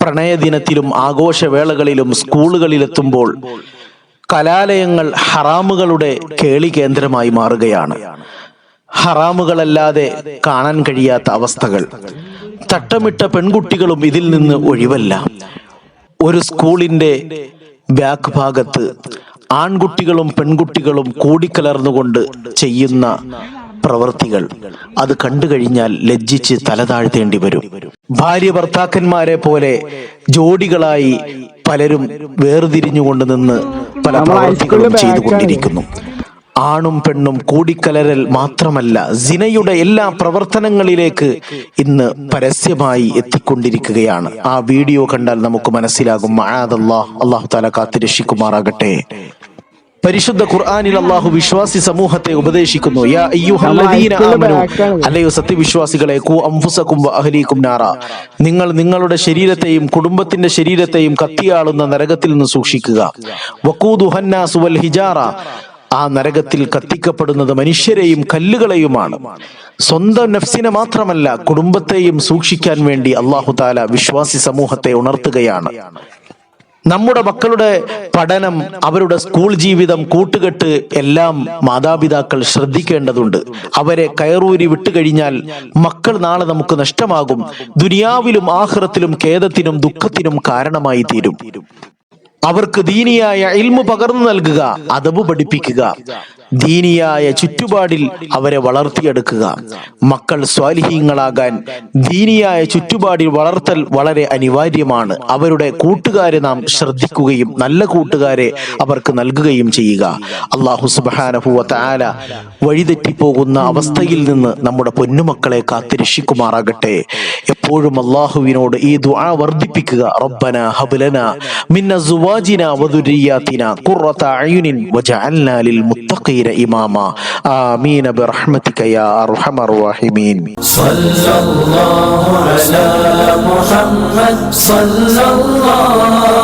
പ്രണയദിനത്തിലും ആഘോഷവേളകളിലും സ്കൂളുകളിലെത്തുമ്പോൾ കലാലയങ്ങൾ ഹറാമുകളുടെ കേളി കേന്ദ്രമായി മാറുകയാണ്. ഹറാമുകളല്ലാതെ കാണാൻ കഴിയാത്ത അവസ്ഥകൾ. തട്ടമിട്ട പെൺകുട്ടികളും ഇതിൽ നിന്ന് ഒഴിവല്ല. ഒരു സ്കൂളിന്റെ ബാക്ക് ഭാഗത്ത് ആൺകുട്ടികളും പെൺകുട്ടികളും കൂടിക്കലർന്നുകൊണ്ട് ചെയ്യുന്ന പ്രവൃത്തികൾ. അത് കണ്ടു കഴിഞ്ഞാൽ ലജ്ജിച്ച് തലതാഴ്ത്തേണ്ടി വരും. ഭാര്യ ഭർത്താക്കന്മാരെ പോലെ ജോഡികളായി പലരും വേർതിരിഞ്ഞുകൊണ്ട് നിന്ന് പല പ്രവൃത്തികളും ചെയ്തുകൊണ്ടിരിക്കുന്നു. ആണും പെണ്ണും കൂടിക്കലരൽ മാത്രമല്ല സിനയുടെ എല്ലാ പ്രവർത്തനങ്ങളിലേക്ക് ഇന്ന് പരസ്യമായി എത്തിക്കൊണ്ടിരിക്കുകയാണ്. ആ വീഡിയോ കണ്ടാൽ നമുക്ക് മനസ്സിലാകും. അള്ളാഹു താല കാത്തിരക്ഷിക്കുമാറാകട്ടെ. പരിശുദ്ധ ഖുർആാനിൽ അള്ളാഹു വിശ്വാസി സമൂഹത്തെ ഉപദേശിക്കുന്നു. യാ ആമനു. അല്ലയോ സത്യവിശ്വാസികളെ കു അംഫുസക്കും വ അഹ്ലീക്കും നാറ. നിങ്ങൾ നിങ്ങളുടെ ശരീരത്തെയും കുടുംബത്തിന്റെ ശരീരത്തെയും കത്തിയാളുന്ന നരകത്തിൽ നിന്ന് സൂക്ഷിക്കുക. വൽ ഹിജാറ. ആ നരകത്തിൽ കത്തിക്കപ്പെടുന്നത് മനുഷ്യരെയും കല്ലുകളെയുമാണ്. സ്വന്തം നഫ്സിനെ മാത്രമല്ല കുടുംബത്തെയും സൂക്ഷിക്കാൻ വേണ്ടി അള്ളാഹു താല വിശ്വാസി സമൂഹത്തെ ഉണർത്തുകയാണ്. നമ്മുടെ മക്കളുടെ പഠനം അവരുടെ സ്കൂൾ ജീവിതം കൂട്ടുകെട്ട് എല്ലാം മാതാപിതാക്കൾ ശ്രദ്ധിക്കേണ്ടതുണ്ട്. അവരെ കയറൂരി വിട്ടുകഴിഞ്ഞാൽ മക്കൾ നാളെ നമുക്ക് നഷ്ടമാകും. ദുനിയാവിലും ആഹ്റത്തിലും ഖേദത്തിനും ദുഃഖത്തിനും കാരണമായി തീരും. അവർക്ക് ദീനിയായ ഇൽമു പകർന്നു നൽകുക അതബ് പഠിപ്പിക്കുക. ദീനിയായ ചുറ്റുപാടിൽ അവരെ വളർത്തിയെടുക്കുക. മക്കൾ സ്വാലിഹീങ്ങളാകാൻ ദീനിയായ ചുറ്റുപാടിൽ വളർത്തൽ വളരെ അനിവാര്യമാണ്. അവരുടെ കൂട്ടുകാരെ നാം ശ്രദ്ധിക്കുകയും നല്ല കൂട്ടുകാരെ അവർക്ക് നൽകുകയും ചെയ്യുക. അള്ളാഹു സുബാനഹുവ താല വഴിതെറ്റിപ്പോകുന്ന അവസ്ഥയിൽ നിന്ന് നമ്മുടെ പൊന്നുമക്കളെ കാത്തിരക്ഷിക്കുമാറാകട്ടെ. എപ്പോഴും അള്ളാഹുവിനോട് ഈ ദുആ വർദ്ധിപ്പിക്കുക. റബ്ബന ഹബലന മിന്ന ഖുറത അയുനിൻ വജഅൽനാ ലിൽ المتقين إماما آمين برحمتك يا أرحم الراحمين صلى الله على محمد صلى الله